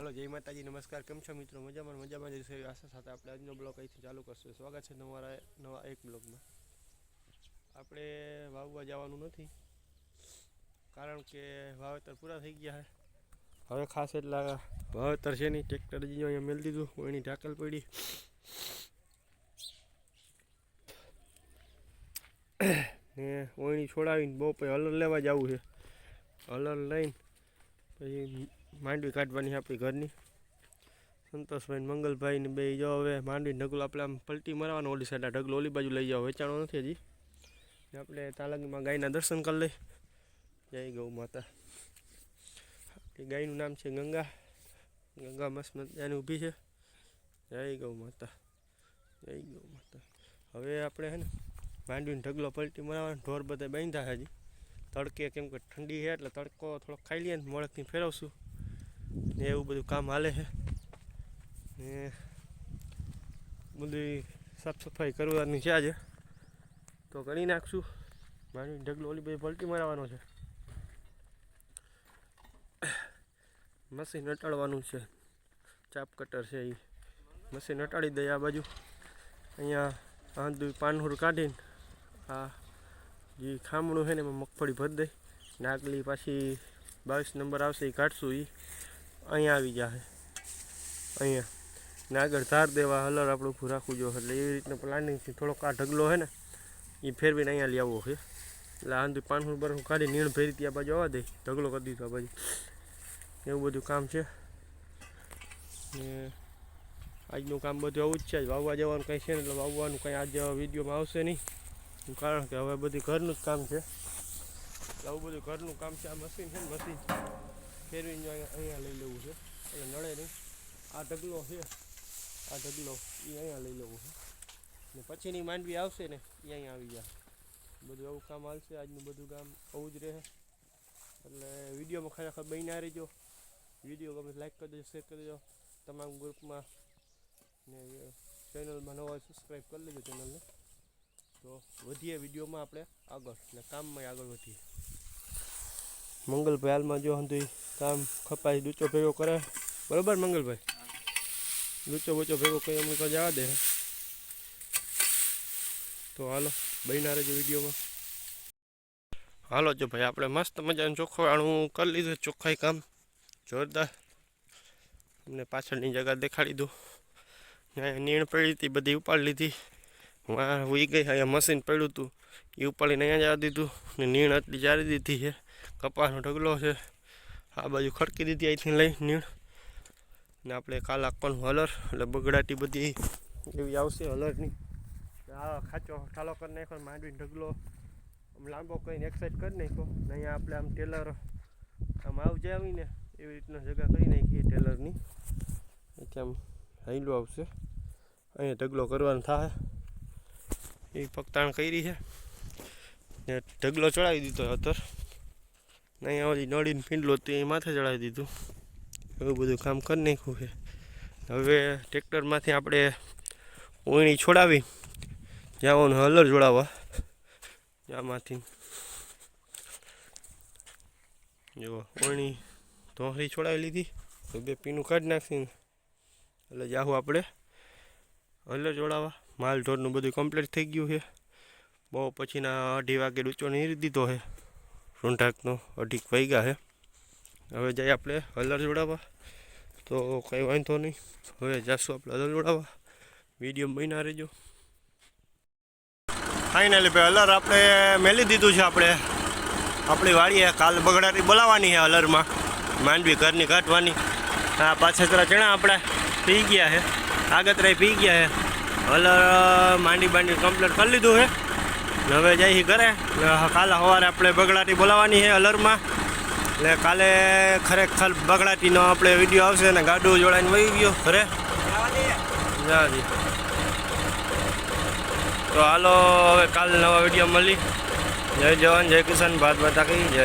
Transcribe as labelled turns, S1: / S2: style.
S1: હાલો, જય માતાજી, નમસ્કાર. કેમ છો મિત્રો? મજામાં મજામાં જઈશું એવી આશા સાથે આપણે આજનો બ્લોગ અહીંથી ચાલુ કરશું. સ્વાગત છે તમારા નવા એક બ્લોગમાં. આપણે વાવવા જવાનું નથી, કારણ કે વાવેતર પૂરા થઈ ગયા છે. હવે ખાસ એટલા વાવેતર છે નહીં, ટ્રેક્ટર જે અહીંયા મેળ દીધું એની ઢાકલ પડી. ને ઓયણી છોડાવીને બહુ પછી હલર લેવા જવું છે. હલર લઈને પછી માંડવી કાઢવાની આપણી ઘરની. સંતોષભાઈ મંગલભાઈ ને બે જો હવે માંડવી ઢગલો આપણે આમ પલટી મારવાનો ઓલી સાઈડ ઢગલો, ઓલી બાજુ લઈ જાઓ, વેચાણો નથી હજી. આપણે તાલગીમાં ગાયના દર્શન કરી લઈ. જય ગૌ માતા. આપણી ગાયનું નામ છે ગંગા. ગંગા મસ્ત મજાની ઊભી છે. જય ગૌ માતા. જય ગૌ માતા. હવે આપણે હે ને માંડવીને ઢગલો પલટી મરાવવાનો ઢોર બધા બાંધ્યા હજી. તડકે કેમ કે ઠંડી છે એટલે તડકો થોડોક ખાઈ લઈએ ને મોળકથી ફેરવશું. ને એવું બધું કામ હાલે છે. ને બધી સાફ સફાઈ કરવાની છે આજે. તો કરી નાખશું. મારી ઢગલો ઓલી બધી પલટી મરાવવાનો છે. મશીન અટાડવાનું છે. ચાપ કટર છે એ મશીન અટાડી દઈએ આ બાજુ. અહીંયા આંધું પાનહુર કાઢીને આ જે ખામણું છે ને એમાં મગફળી ભરી દઈ નાગલી પાછી બાવીસ નંબર આવશે એ કાઢશું એ અહીંયા આવી જશે અહીંયા. ને આગળ ધાર દેવા હલર આપણું ઊભું રાખવું જોઈએ એટલે એવી રીતના પ્લાનિંગથી થોડોક આ ઢગલો છે ને એ ફેરવીને અહીંયા લઈ આવવો છે એટલે આંધુ પાનહુર બરફું કાઢી, નીણ ફેરી ત્યાં બાજુ આવવા દે. ઢગલો કરી દીધો આ બાજુ. એવું બધું કામ છે. ને આજનું કામ બધું આવું જ છે. વાવવા જવાનું કંઈ છે ને એટલે વાવવાનું કંઈ આજે વિડીયોમાં આવશે નહીં. કારણ કે હવે બધું ઘરનું જ કામ છે. આવું બધું ઘરનું કામ છે. આ મશીન છે ને મશીન ફેરવીને જો અહીંયા લઈ લેવું છે. એટલે નડે નહીં. આ ઢગલો છે. આ ઢગલો એ અહીંયા લઈ લેવું છે. ને પછીની માંડવી આવશે ને એ અહીંયા આવી જાય. બધું આવું કામ હાલશે. આજનું બધું કામ આવું જ રહે. એટલે વિડીયોમાં ખરેખર બન્યા રહેજો. વીડિયો ગમે લાઈક કરી દેજો શેર કરી દેજો. તમામ ગ્રુપમાં ને ચેનલમાં નવા સબસ્ક્રાઈબ કરી લેજો ચેનલને. તો વધીએ વિડીયોમાં આપણે આગળ ને કામમાં આગળ વધીએ. મંગલભાઈ હાલમાં જો હંધી કામ ખપાઈ લૂચો ભેગો કરે. બરોબર મંગલભાઈ? લૂચો બૂચો ભેગો કરી અમુક જવા દે. તો હાલો બહીના રહેજો વિડીયોમાં. હાલો, જો ભાઈ, આપણે મસ્ત મજાનું ચોખ્ખાણું કરી લીધું, ચોખ્ખાઈ કામ. જોરદાર. અમને પાછળની જગા દેખાડી દઉં. અહીંયા નીણ પડી હતી, બધી ઉપાડી લીધી. વાં ઉઈ ગઈ, અહીંયા મશીન પડ્યું હતું. એ ઉપાડીને અહીંયા જવા દીધું ને નીણ આટલી જારી દીધી છે. કપાસનો ઢગલો છે. આ બાજુ ખડકી દીધી અહીંથી લઈ નીણ. ને આપણે કાલ આપવાનું હલર, એટલે બગડાટી બધી એવી આવશે હલરની. આ ખાચો ઠાલો કરી નાખો માંડવી ઢગલો. આમ લાંબો કરીને એક્સાઇટ કરી નાખ્યો. ને અહીંયા આપણે આમ ટેલર આમ આવજે આવીને એવી રીતના જગા કરી નાખીએ ટેલરની. એટલે આમ હાઈલો આવશે. અહીંયા ઢગલો કરવાનો થાય. એ પગતાણ કરી છે. ને ઢગલો ચડાવી દીધો અત્તર ને અહીંયા ઓલી નળીને પીંડલો તો એ માથે ચડાવી દીધું. એવું બધું કામ કરી નાખ્યું છે. હવે ટ્રેક્ટરમાંથી આપણે ઓયણી છોડાવી, જવાનું હલર જોડાવવા ત્યાંમાંથી જો ઓયણી ધોહરી છોડાવી લીધી, તો બે પીનું કાઢી નાખીને, એટલે જાહું આપણે હલર જોડાવા. માલ ઢોરનું બધું કમ્પ્લીટ થઈ ગયું છે. બહુ પછીના અઢી વાગે ડૂચો નીરી દીધો છે. રૂંઢાકનો અઢીક વાગ્યા છે હવે જઈએ આપણે હલર જોડાવા. તો કંઈ વાંધો નહીં. હવે જાશું આપણે હલર જોડાવા. વીડિયો બન્યા રહેજો. ફાઇનલી ભાઈ, હલર આપણે મેલી દીધું છે આપણે. આપણી વાડીએ કાલ બગડાટી બોલાવવાની છે હલરમાં. માંડવી ઘરની કાઢવાની આ પાછળ તરા ચણા આપણે પી ગયા છે. આગતરા પી ગયા છે. હલર, માંડી બાંડી કમ્પ્લીટ કરી લીધું છે. હવે જઈ ઘરે. કાલે સવારે આપણે બગડાટી બોલાવવાની છે અલરમાં. એટલે કાલે ખરેખર બગડાટીનો આપણે વીડિયો આવશે અને ગાડું જોડાઈને વહી ગયો ઘરે. જાજી તો હાલો, હવે કાલે નવા વીડિયો મળી. જય જવાન, જય કિસાન ભાત માતા કહી જય.